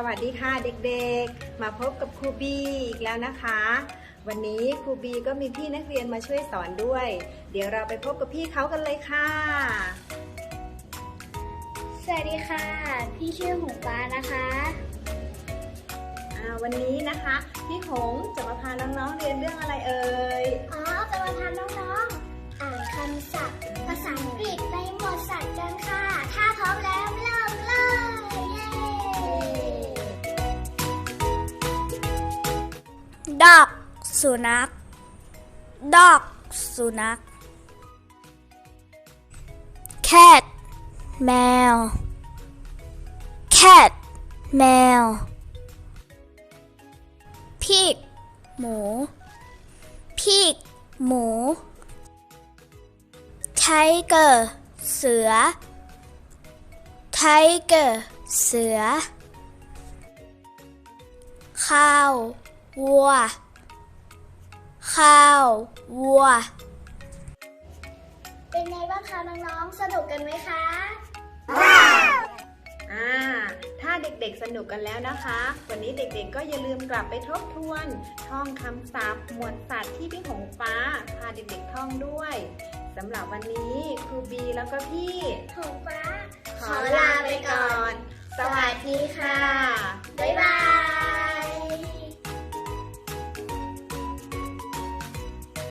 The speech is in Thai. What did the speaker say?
สวัสดีค่ะเด็กๆ มาพบกับครูบีอีกแล้วนะคะ วันนี้ครูบีก็มีพี่นักเรียนมาช่วยสอนด้วย เดี๋ยวเราไปพบกับพี่เขากันเลยค่ะ สวัสดีค่ะ พี่ชื่อหงฟ้านะคะอ่าวันนี้นะคะ พี่หงจะมาพาน้องๆเรียนเรื่องอะไรเอ่ยอ๋ ดอกสุนัข ดอกสุนัข cat แมว cat แมว pig หมู pig หมู tiger เสือ tiger เสือข้า ววัว ข้าว วัว เป็นไงบ้างคะน้องๆ สนุกกันไหมคะอ่าถ้าเด็กๆสนุกกันแล้วนะคะ วันนี้เด็กๆก็อย่าลืมกลับไปทบทวน ท่องคำศัพท์ หมวดสัตว์ที่พี่หงฟ้า พาเด็กๆท่องด้วยสำหรับวันนี้ครูบีแล้วก็พี่หงฟ้า ขอลาไปก่อน สวัสดีค่ะบ๊ายบาย